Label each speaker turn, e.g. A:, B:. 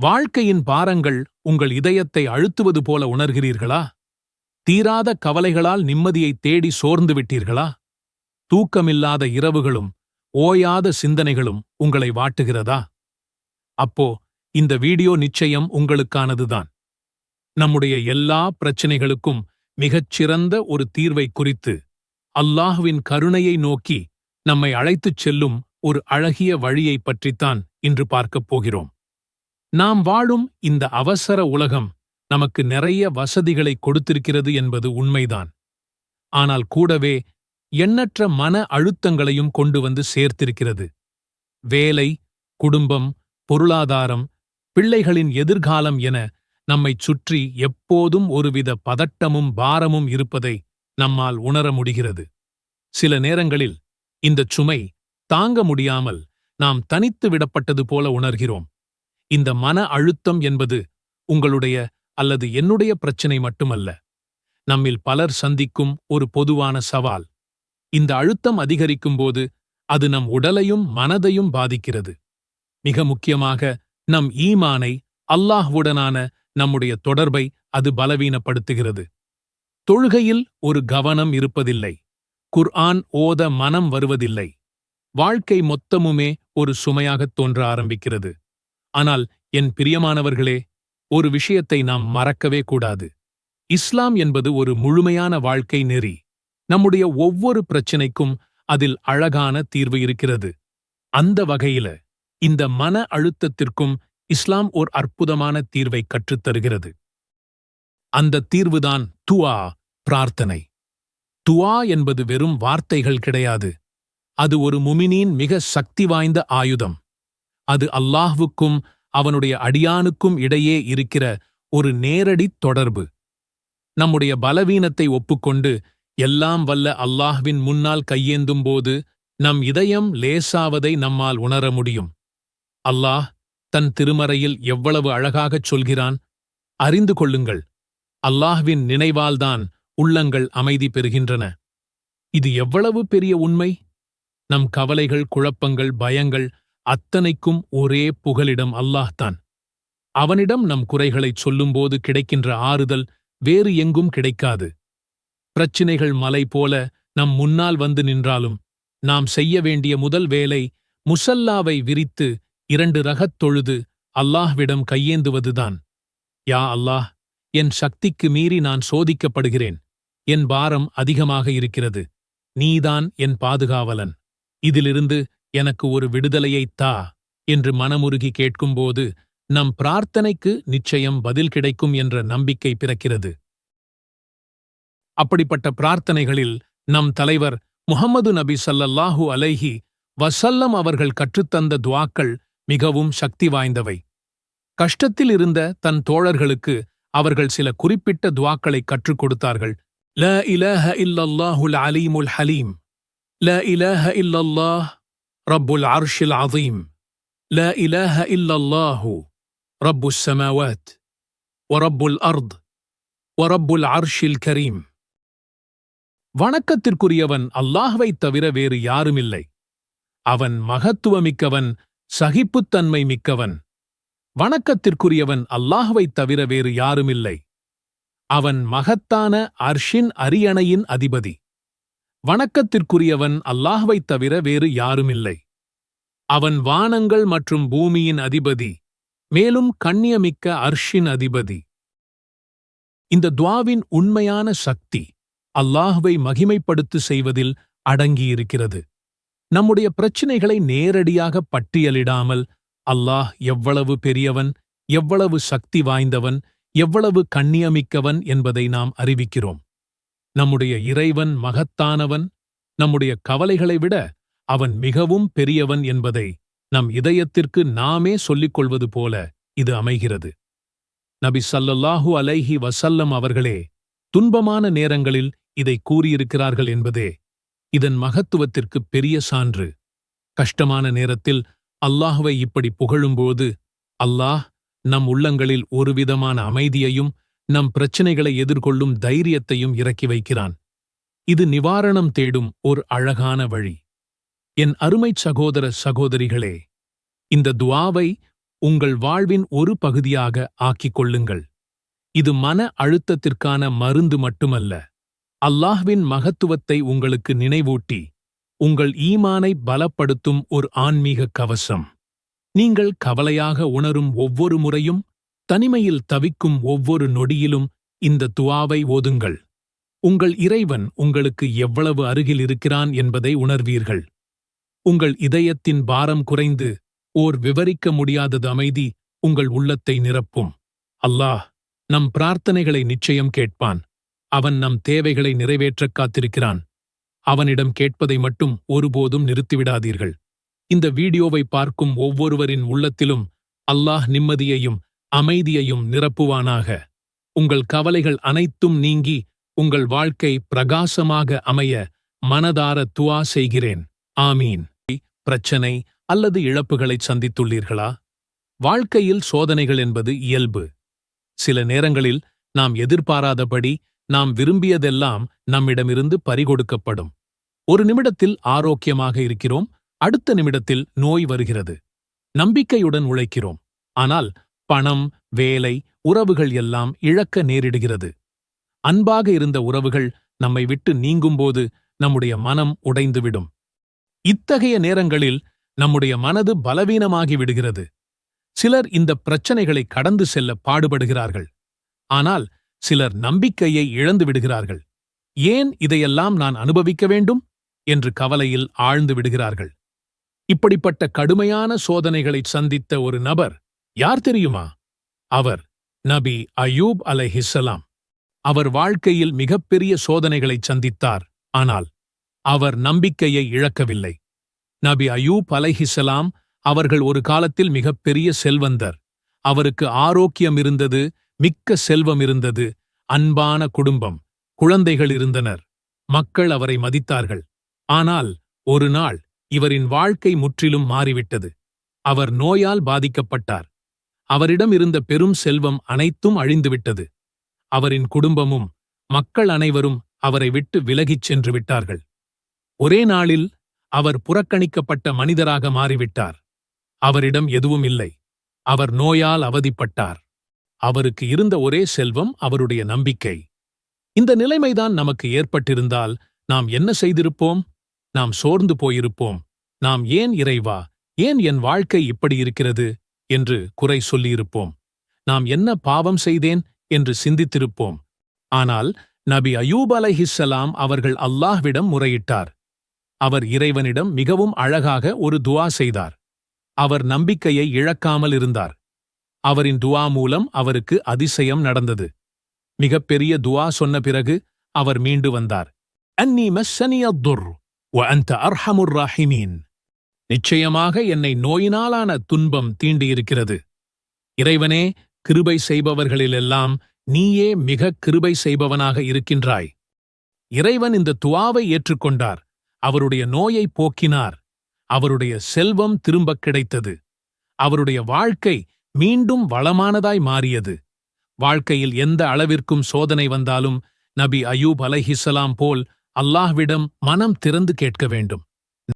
A: வாழ்க்கையின் பாரங்கள் உங்கள் இதயத்தை அழுத்துவது போல உணர்கிறீர்களா? தீராத கவலைகளால் நிம்மதியை தேடி சோர்ந்து விட்டீர்களா? தூக்கமில்லாத இரவுகளும் ஓயாத சிந்தனைகளும் உங்களை வாட்டுகிறதா? அப்போ இந்த வீடியோ நிச்சயம் உங்களுக்கானதுதான். நம்முடைய எல்லா பிரச்சனைகளுக்கும் மிகச்சிறந்த ஒரு தீர்வை குறித்து அல்லாஹுவின் கருணையை நோக்கி நம்மை அழைத்துச் செல்லும் ஒரு அழகிய வழியை பற்றித்தான் இன்று பார்க்கப் போகிறோம். நாம் வாழும் இந்த அவசர உலகம் நமக்கு நிறைய வசதிகளை கொடுத்திருக்கிறது என்பது உண்மைதான். ஆனால் கூடவே எண்ணற்ற மன அழுத்தங்களையும் கொண்டு வந்து சேர்த்திருக்கிறது. வேலை குடும்பம் பொருளாதாரம் பிள்ளைகளின் எதிர்காலம் என நம்மைச் சுற்றி எப்போதும் ஒருவித பதட்டமும் பாரமும் இருப்பதை நம்மால் உணர முடிகிறது. சில நேரங்களில் இந்தச் சுமை தாங்க முடியாமல் நாம் தனித்து விடப்பட்டது போல உணர்கிறோம். இந்த மன அழுத்தம் என்பது உங்களுடைய அல்லது என்னுடைய பிரச்சினை மட்டுமல்ல. நம்மில் பலர் சந்திக்கும் ஒரு பொதுவான சவால். இந்த அழுத்தம் அதிகரிக்கும்போது அது நம் உடலையும் மனதையும் பாதிக்கிறது. மிக முக்கியமாக நம் ஈமானை அல்லாஹ்வுடனான நம்முடைய தொடர்பை அது பலவீனப்படுத்துகிறது. தொழுகையில் ஒரு கவனம் இருப்பதில்லை. குர்ஆன் ஓத மனம் வருவதில்லை. வாழ்க்கை மொத்தமுமே ஒரு சுமையாகத் தோன்ற ஆரம்பிக்கிறது. ஆனால் என் பிரியமானவர்களே ஒரு விஷயத்தை நாம் மறக்கவே கூடாது. இஸ்லாம் என்பது ஒரு முழுமையான வாழ்க்கை நெறி. நம்முடைய ஒவ்வொரு பிரச்சினைக்கும் அதில் அழகான தீர்வு இருக்கிறது. அந்த வகையில இந்த மன அழுத்தத்திற்கும் இஸ்லாம் ஓர் அற்புதமான தீர்வை கற்றுத்தருகிறது. அந்த தீர்வுதான் துவா பிரார்த்தனை. துவா என்பது வெறும் வார்த்தைகள் கிடையாது. அது ஒரு முமினின் மிக சக்தி வாய்ந்த ஆயுதம். அது அல்லாஹ்வுக்கும் அவனுடைய அடியானுக்கும் இடையே இருக்கிற ஒரு நேரடி தொடர்பு. நம்முடைய பலவீனத்தை ஒப்புக்கொண்டு எல்லாம் வல்ல அல்லாஹ்வின் முன்னால் கையேந்தும்போது நம் இதயம் லேசாவதை நம்மால் உணர முடியும். அல்லாஹ் தன் திருமறையில் எவ்வளவு அழகாகச் சொல்கிறான்? அறிந்து கொள்ளுங்கள். அல்லாஹ்வின் நினைவால்தான் உள்ளங்கள் அமைதி பெறுகின்றன. இது எவ்வளவு பெரிய உண்மை? நம் கவலைகள் குழப்பங்கள் பயங்கள் அத்தனைக்கும் ஒரே புகலிடம் அல்லாஹ்தான் அவனிடம் நம் குறைகளைச் சொல்லும்போது கிடைக்கின்ற ஆறுதல் வேறு எங்கும் கிடைக்காது. பிரச்சினைகள் மலை போல நம் முன்னால் வந்து நின்றாலும் நாம் செய்ய வேண்டிய முதல் வேலை முசல்லாவை விரித்து இரண்டு ரகத் தொழுது அல்லாஹ்விடம் கையேந்துவதுதான் யா அல்லாஹ் என் சக்திக்கு மீறி நான் சோதிக்கப்படுகிறேன். என் பாரம் அதிகமாக இருக்கிறது. நீதான் என் பாதுகாவலன். இதிலிருந்து எனக்கு ஒரு விடுதலையைத் தா என்று மனமுருகி கேட்கும்போது நம் பிரார்த்தனைக்கு நிச்சயம் பதில் கிடைக்கும் என்ற நம்பிக்கை பிறக்கிறது. அப்படிப்பட்ட பிரார்த்தனைகளில் நம் தலைவர் முகமது நபி சல்லல்லாஹு அலைஹி வசல்லம் அவர்கள் கற்றுத்தந்த துவாக்கள் மிகவும் சக்தி வாய்ந்தவை. கஷ்டத்தில் இருந்த தன் தோழர்களுக்கு அவர்கள் சில குறிப்பிட்ட துவாக்களை கற்றுக் கொடுத்தார்கள். ல இலஹ இல்லல்லாஹுல் அலீமுல் ஹலீம். ல இலஹ இல்லல்லாஹ் رب العرش العظيم. لا ல إلا الله رب السماوات ورب அர்த் ورب العرش கரீம் வணக்கத்திற்குரியவன் அல்லாஹ்வைத் தவிர வேறு யாருமில்லை. அவன் மகத்துவமிக்கவன் சகிப்புத்தன்மை மிக்கவன். வணக்கத்திற்குரியவன் அல்லாஹ்வைத் தவிர வேறு யாருமில்லை. அவன் மகத்தான அர்ஷின் அரியணையின் அதிபதி. வணக்கத்திற்குரியவன் அல்லாஹ்வைத் தவிர வேறு யாருமில்லை. அவன் வானங்கள் மற்றும் பூமியின் அதிபதி மேலும் கண்ணியமிக்க அர்ஷின் அதிபதி. இந்த துவாவின் உண்மையான சக்தி அல்லாஹ்வை மகிமைப்படுத்து செய்வதில் அடங்கியிருக்கிறது. நம்முடைய பிரச்சினைகளை நேரடியாக பட்டியலிடாமல் அல்லாஹ் எவ்வளவு பெரியவன் எவ்வளவு சக்தி வாய்ந்தவன் எவ்வளவு கண்ணியமிக்கவன் என்பதை நாம் அறிவிக்கிறோம். நம்முடைய இறைவன் மகத்தானவன் நம்முடைய கவலைகளை விட அவன் மிகவும் பெரியவன் என்பதை நம் இதயத்திற்கு நாமே சொல்லிக் கொள்வது போல இது அமைகிறது. நபி சல்லல்லாஹு அலைஹி வசல்லம் அவர்களே துன்பமான நேரங்களில் இதை கூறியிருக்கிறார்கள் என்பதே இதன் மகத்துவத்திற்கு பெரிய சான்று. கஷ்டமான நேரத்தில் அல்லாஹுவை இப்படி புகழும்போது அல்லாஹ் நம் உள்ளங்களில் ஒருவிதமான அமைதியையும் நம் பிரச்சினைகளை எதிர்கொள்ளும் தைரியத்தையும் இறக்கி வைக்கிறான். இது நிவாரணம் தேடும் ஒரு அழகான வழி. என் அருமைச் சகோதர சகோதரிகளே இந்த துவாவை உங்கள் வாழ்வின் ஒரு பகுதியாக ஆக்கிக் கொள்ளுங்கள். இது மன அழுத்தத்திற்கான மருந்து மட்டுமல்ல. அல்லாஹ்வின் மகத்துவத்தை உங்களுக்கு நினைவூட்டி உங்கள் ஈமானை பலப்படுத்தும் ஒரு ஆன்மீக கவசம். நீங்கள் கவலையாக உணரும் ஒவ்வொரு முறையும் தனிமையில் தவிக்கும் ஒவ்வொரு நொடியிலும் இந்த துவாவை ஓதுங்கள். உங்கள் இறைவன் உங்களுக்கு எவ்வளவு அருகில் இருக்கிறான் என்பதை உணர்வீர்கள். உங்கள் இதயத்தின் பாரம் குறைந்து ஓர் விவரிக்க முடியாதது அமைதி உங்கள் உள்ளத்தை நிரப்பும். அல்லாஹ் நம் பிரார்த்தனைகளை நிச்சயம் கேட்பான். அவன் நம் தேவைகளை நிறைவேற்றக் காத்திருக்கிறான். அவனிடம் கேட்பதை மட்டும் ஒருபோதும் நிறுத்திவிடாதீர்கள். இந்த வீடியோவை பார்க்கும் ஒவ்வொருவரின் உள்ளத்திலும் அல்லாஹ் நிம்மதியையும் அமைதியையும் நிரப்புவானாக. உங்கள் கவலைகள் அனைத்தும் நீங்கி உங்கள் வாழ்க்கை பிரகாசமாக அமைய மனதார துவா செய்கிறேன். ஆமீன். பிரச்சனை அல்லது இழப்புகளை சந்தித்துள்ளீர்களா? வாழ்க்கையில் சோதனைகள் என்பது இயல்பு. சில நேரங்களில் நாம் எதிர்பாராதபடி நாம் விரும்பியதெல்லாம் நம்மிடமிருந்து பறிகொடுக்கப்படும். ஒரு நிமிடத்தில் ஆரோக்கியமாக இருக்கிறோம் அடுத்த நிமிடத்தில் நோய் வருகிறது. நம்பிக்கையுடன் உழைக்கிறோம். ஆனால் பணம் வேலை உறவுகள் எல்லாம் இழக்க நேரிடுகிறது. அன்பாக இருந்த உறவுகள் நம்மை விட்டு நீங்கும்போது நம்முடைய மனம் உடைந்துவிடும். இத்தகைய நேரங்களில் நம்முடைய மனது பலவீனமாகி விடுகிறது. சிலர் இந்த பிரச்சனைகளை கடந்து செல்ல பாடுபடுகிறார்கள். ஆனால் சிலர் நம்பிக்கையை இழந்து விடுகிறார்கள். ஏன் இதையெல்லாம் நான் அனுபவிக்க வேண்டும்? என்று கவலையில் ஆழ்ந்து விடுகிறார்கள். இப்படிப்பட்ட கடுமையான சோதனைகளை சந்தித்த ஒரு நபர் யார் தெரியுமா? அவர் நபி அயூப் அலைஹிஸ்ஸலாம். அவர் வாழ்க்கையில் மிகப்பெரிய சோதனைகளை சந்தித்தார். ஆனால் அவர் நம்பிக்கையை இழக்கவில்லை. நபி அயூப் அலைஹிஸ்ஸலாம் அவர்கள் ஒரு காலத்தில் மிகப்பெரிய செல்வந்தர். அவருக்கு ஆரோக்கியம் இருந்தது மிக்க செல்வம் இருந்தது அன்பான குடும்பம் குழந்தைகள் இருந்தனர். மக்கள் அவரை மதித்தார்கள். ஆனால் ஒரு நாள் இவரின் வாழ்க்கை முற்றிலும் மாறிவிட்டது. அவர் நோயால் பாதிக்கப்பட்டார். அவரிடம் இருந்த பெரும் செல்வம் அனைத்தும் அழிந்துவிட்டது. அவரின் குடும்பமும் மக்கள் அனைவரும் அவரை விட்டு விலகிச் சென்று விட்டார்கள். ஒரே நாளில் அவர் புறக்கணிக்கப்பட்ட மனிதராக மாறிவிட்டார். அவரிடம் எதுவும் இல்லை. அவர் நோயால் அவதிப்பட்டார். அவருக்கு இருந்த ஒரே செல்வம் அவருடைய நம்பிக்கை. இந்த நிலைமைதான் நமக்கு ஏற்பட்டிருந்தால் நாம் என்ன செய்திருப்போம்? நாம் சோர்ந்து போயிருப்போம். நாம் ஏன் இறைவா? ஏன் என் வாழ்க்கை இப்படி இருக்கிறது? என்று குறை சொல்லியிருப்போம். நாம் என்ன பாவம் செய்தேன் என்று சிந்தித்திருப்போம். ஆனால் நபி அயூப் அலஹிஸ்ஸலாம் அவர்கள் அல்லாஹ்விடம் முறையிட்டார். அவர் இறைவனிடம் மிகவும் அழகாக ஒரு துவா செய்தார். அவர் நம்பிக்கையை இழக்காமல் இருந்தார். அவரின் துவா மூலம் அவருக்கு அதிசயம் நடந்தது. மிகப்பெரிய துவா சொன்ன பிறகு அவர் மீண்டு வந்தார். அன்னி மஸ்ஸனிய துர் வ அர்ஹமுர் ராஹிமீன். நிச்சயமாக என்னை நோயினாலான துன்பம் தீண்டியிருக்கிறது. இறைவனே கிருபை செய்பவர்களிலெல்லாம் நீயே மிக கிருபை செய்பவனாக இருக்கின்றாய். இறைவன் இந்த துவாவை ஏற்றுக்கொண்டார். அவருடைய நோயை போக்கினார். அவருடைய செல்வம் திரும்பக் கிடைத்தது. அவருடைய வாழ்க்கை மீண்டும் வளமானதாய் மாறியது. வாழ்க்கையில் எந்த அளவிற்கும் சோதனை வந்தாலும் நபி அயூப் அலைஹிஸ்ஸலாம் போல் அல்லாஹ்விடம் மனம் திறந்து கேட்க வேண்டும்.